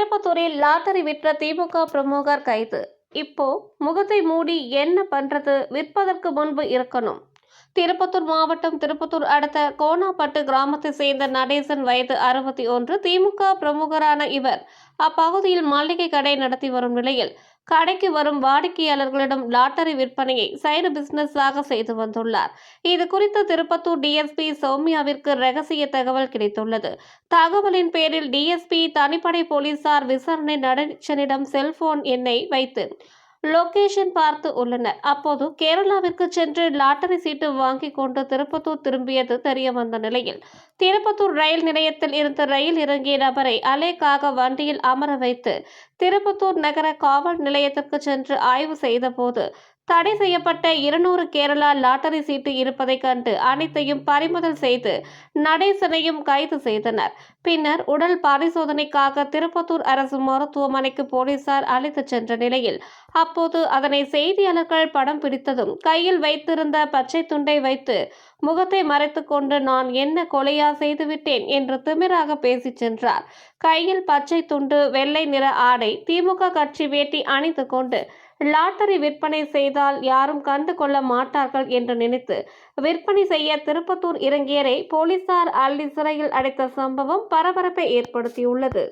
திருப்பத்தூரில் லாட்டரி விற்ற திமுக பிரமுகர் கைது. இப்போ முகத்தை மூடி என்ன பண்றது? விற்பதற்கு முன்பு இருக்கணும். திருப்பத்தூர் மாவட்டம் திருப்பத்தூர் அடுத்த கோணாப்பட்டு கிராமத்தை சேர்ந்த நடேசன் வயது அறுபத்தி ஒன்று. திமுக பிரமுகரான இவர் அப்பகுதியில் மளிகை கடை நடத்தி வரும் நிலையில் கடைக்கு வரும் வாடிக்கையாளர்களிடம் லாட்டரி விற்பனையை சைடு பிசினஸாக செய்து வந்துள்ளார். இது குறித்து திருப்பத்தூர் டிஎஸ்பி சௌமியாவிற்கு ரகசிய தகவல் கிடைத்துள்ளது. தகவலின் பேரில் டிஎஸ்பி தனிப்படை போலீசார் விசாரணை நடேசனிடம் செல்போன் எண்ணை வைத்து லொகேஷன் பார்த்து உள்ளனர். அப்போது கேரளாவிற்கு சென்று லாட்டரி சீட்டு வாங்கி கொண்டு திருப்பத்தூர் திரும்பியது தெரிய வந்த நிலையில் திருப்பத்தூர் ரயில் நிலையத்தில் இருந்து ரயில் இறங்கிய நபரை அலேக்காக வண்டியில் அமர வைத்து திருப்பத்தூர் நகர காவல் நிலையத்திற்கு சென்று ஆய்வு செய்தபோது தடை செய்யப்பட்ட இருநூறு கேரளா லாட்டரி சீட்டு இருப்பதைக் கண்டு அனைத்தையும் பறிமுதல் செய்து நடேசனையும் கைது செய்தனர். பின்னர் உடல் பரிசோதனைக்காக திருப்பத்தூர் அரசு மருத்துவமனைக்கு போலீசார் அழைத்துச் சென்ற நிலையில் அப்போது அதனை செய்தியாளர்கள் படம் பிடித்ததும் கையில் வைத்திருந்த பச்சை துண்டை வைத்து முகத்தை மறைத்து கொண்டு நான் என்ன கொலையா செய்துவிட்டேன் என்று திமிராக பேசிச் சென்றார். கையில் பச்சை துண்டு வெள்ளை நிற ஆடை திமுக கட்சி வேட்டி அணிந்து கொண்டு லாட்டரி விற்பனை செய்தால் யாரும் கண்டு கொள்ள மாட்டார்கள் என்று நினைத்து விற்பனை செய்ய திருப்பத்தூர் இறங்கியரை போலீசார் அள்ளி சிறையில் அடைத்த சம்பவம் பரபரப்பை ஏற்படுத்தியுள்ளது.